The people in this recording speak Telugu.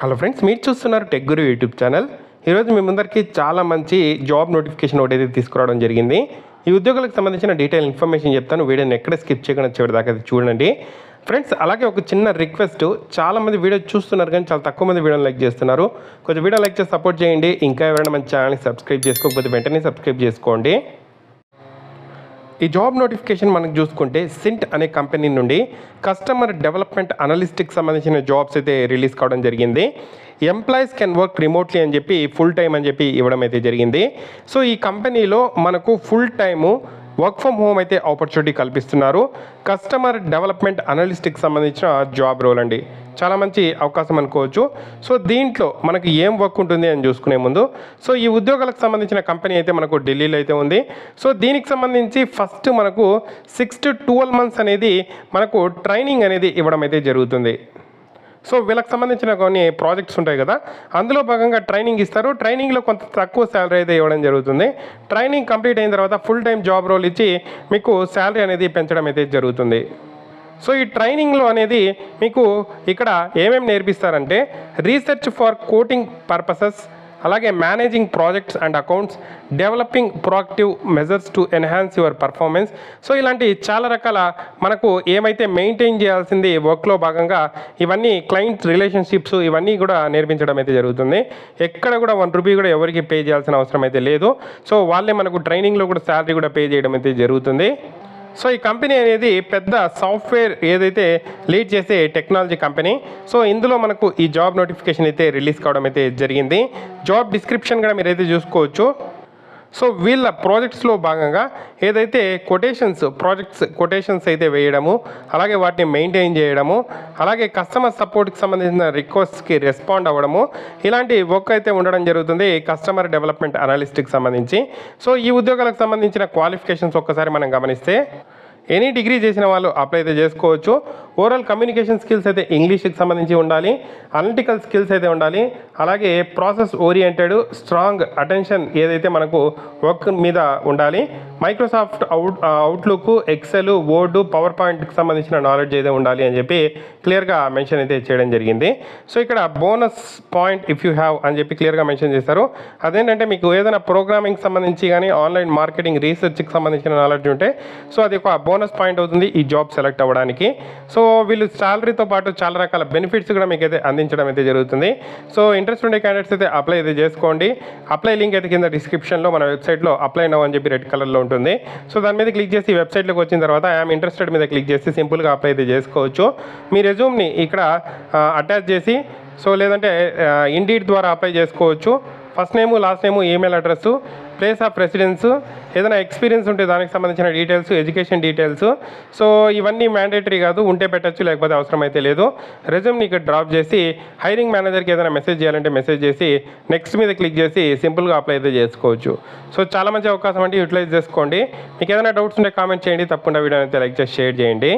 హలో ఫ్రెండ్స్ మీరు చూస్తున్నారు టెక్ గురు యూట్యూబ్ ఛానల్ ఈరోజు మీ ముందరికి చాలా మంచి జాబ్ నోటిఫికేషన్ ఒకటి అయితే తీసుకురావడం జరిగింది. ఈ ఉద్యోగులకు సంబంధించిన డీటెయిల్ ఇన్ఫర్మేషన్ చెప్తాను. వీడియోని ఎక్కడ స్కిప్ చేయకుండా చివరి దాకా చూడండి. ఫ్రెండ్స్ అలాగే ఒక చిన్న రిక్వెస్ట్ చాలామంది వీడియో చూస్తున్నారు కానీ చాలా తక్కువ మంది వీడియోని లైక్ చేస్తున్నారు. కొంచెం వీడియో లైక్ చేసి సపోర్ట్ చేయండి. ఇంకా ఎవరైనా మన ఛానల్ని సబ్స్క్రైబ్ చేసుకోకపోతే వెంటనే సబ్స్క్రైబ్ చేసుకోండి. ఈ జాబ్ నోటిఫికేషన్ మనకు చూసుకుంటే సింట్ అనే కంపెనీ నుండి కస్టమర్ డెవలప్మెంట్ అనలిస్టిక్ సంబంధించిన జాబ్స్ అయితే రిలీజ్ కావడం జరిగింది. ఎంప్లాయీస్ కెన్ వర్క్ రిమోట్లీ అని చెప్పి ఫుల్ టైం అని చెప్పి ఇవ్వడం అయితే జరిగింది. సో ఈ కంపెనీలో మనకు full time work from home అయితే ఆపర్చునిటీ కల్పిస్తున్నారు. కస్టమర్ డెవలప్మెంట్ అనలిస్టిక్ సంబంధించిన జాబ్ రోల్ అండి. చాలా మంచి అవకాశం అనుకోవచ్చు. సో దీంట్లో మనకి ఏం వర్క్ ఉంటుంది అని చూసుకునే ముందు సో ఈ ఉద్యోగాలకు సంబంధించిన కంపెనీ అయితే మనకు ఢిల్లీలో అయితే ఉంది. సో దీనికి సంబంధించి ఫస్ట్ మనకు సిక్స్ టు ట్వెల్వ్ మంత్స్ అనేది మనకు ట్రైనింగ్ అనేది ఇవ్వడం అయితే జరుగుతుంది. సో వీళ్ళకి సంబంధించిన కొన్ని ప్రాజెక్ట్స్ ఉంటాయి కదా అందులో భాగంగా ట్రైనింగ్ ఇస్తారు. ట్రైనింగ్లో కొంత తక్కువ శాలరీ అయితే ఇవ్వడం జరుగుతుంది. ట్రైనింగ్ కంప్లీట్ అయిన తర్వాత ఫుల్ టైం జాబ్ రోల్ ఇచ్చి మీకు శాలరీ అనేది పెంచడం అయితే జరుగుతుంది. సో ఈ ట్రైనింగ్లో అనేది మీకు ఇక్కడ ఏమేమి నేర్పిస్తారంటే రీసెర్చ్ ఫర్ కోటింగ్ పర్పసెస్ అలాగే managing projects and accounts developing proactive measures to enhance your performance. So ఇలాంటి చాలా రకాల మనకు ఏమైతే మెయింటైన్ చేయాల్సింది వర్క్లో భాగంగా ఇవన్నీ క్లయింట్ రిలేషన్షిప్స్ ఇవన్నీ కూడా నేర్పించడం అయితే జరుగుతుంది. ఎక్కడ కూడా వన్ రూపీ కూడా ఎవరికి పే చేయాల్సిన అవసరం అయితే లేదు. సో వాళ్ళే మనకు ట్రైనింగ్లో కూడా శాలరీ కూడా పే చేయడం అయితే జరుగుతుంది. సో ఈ కంపెనీ అనేది పెద్ద సాఫ్ట్వేర్ ఏదైతే లీడ్ చేసే టెక్నాలజీ కంపెనీ సో ఇందులో మనకు ఈ జాబ్ నోటిఫికేషన్ అయితే రిలీజ్ కావడం అయితే జరిగింది. జాబ్ డిస్క్రిప్షన్ కూడా మీరైతే చూసుకోవచ్చు. సో వీళ్ళ ప్రాజెక్ట్స్లో భాగంగా ఏదైతే కొటేషన్స్ ప్రాజెక్ట్స్ కొటేషన్స్ అయితే వేయడము అలాగే వాటిని మెయింటైన్ చేయడము అలాగే కస్టమర్ సపోర్ట్కి సంబంధించిన రిక్వెస్ట్కి రెస్పాండ్ అవ్వడము ఇలాంటి వర్క్ అయితే ఉండడం జరుగుతుంది కస్టమర్ డెవలప్మెంట్ అనలిస్ట్కి సంబంధించి. సో ఈ ఉద్యోగాలకు సంబంధించిన క్వాలిఫికేషన్స్ ఒక్కసారి మనం గమనిస్తే ఎనీ డిగ్రీ చేసిన వాళ్ళు అప్లై అయితే చేసుకోవచ్చు. ఓవరాల్ కమ్యూనికేషన్ స్కిల్స్ అయితే ఇంగ్లీష్కి సంబంధించి ఉండాలి. అనలిటికల్ స్కిల్స్ అయితే ఉండాలి. అలాగే ప్రాసెస్ ఓరియంటెడ్ స్ట్రాంగ్ అటెన్షన్ ఏదైతే మనకు వర్క్ మీద ఉండాలి. Microsoft out Outlook Excel Word power పాయింట్కి సంబంధించిన నాలెడ్జ్ అయితే ఉండాలి అని చెప్పి క్లియర్గా మెన్షన్ అయితే చేయడం జరిగింది. సో ఇక్కడ bonus point if you have అని చెప్పి క్లియర్గా మెన్షన్ చేశారు. అదేంటంటే మీకు ఏదైనా ప్రోగ్రామింగ్ సంబంధించి కానీ ఆన్లైన్ మార్కెటింగ్ రీసెర్చ్కి సంబంధించిన నాలెడ్జ్ ఉంటే సో అది ఒక బోనస్ పాయింట్ అవుతుంది ఈ జాబ్ సెలెక్ట్ అవ్వడానికి. సో వీళ్ళు శాలరీతో పాటు చాలా రకాల బెనిఫిట్స్ కూడా మీకు అయితే అందించడం అయితే జరుగుతుంది. సో ఇంట్రెస్ట్ ఉండే క్యాండిడేట్స్ అయితే అప్లై అయితే చేసుకోండి. అప్లై లింక్ అయితే కింద డిస్క్రిప్షన్లో మన వెబ్సైట్లో అప్లై నవ్ అని చెప్పి రెడ్ కలర్లో ఉంటుంది. సో దాని మీద క్లిక్ చేసి వెబ్సైట్లోకి వచ్చిన తర్వాత ఐఎమ్ ఇంట్రెస్టెడ్ మీద క్లిక్ చేసి సింపుల్గా అప్లై అయితే చేసుకోవచ్చు. మీ రెజ్యూమ్ని ఇక్కడ అటాచ్ చేసి సో లేదంటే ఇండీడ్ ద్వారా అప్లై చేసుకోవచ్చు. First name last name email address place of residence ఏదైనా ఎక్స్పీరియన్స్ ఉంటే దానికి సంబంధించిన డీటెయిల్స్ ఎడ్యుకేషన్ డీటెయిల్స్ సో ఇవన్నీ మ్యాండేటరీ కాదు ఉంటే పెట్టచ్చు లేకపోతే అవసరం అయితే లేదు. రెజ్యూమ్ నీకు డ్రాప్ చేసి హైరింగ్ మేనేజర్కి ఏదైనా మెసేజ్ చేయాలంటే మెసేజ్ చేసి నెక్స్ట్ మీద క్లిక్ చేసి సింపుల్గా అప్లై అయితే చేసుకోవచ్చు. సో చాలా మంచి అవకాశం అంటే యూటిలైజ్ చేసుకోండి. మీకు ఏదైనా డౌట్స్ ఉంటే కామెంట్ చేయండి తప్పకుండా వీడియో అయితే లైక్ చేసి షేర్ చేయండి.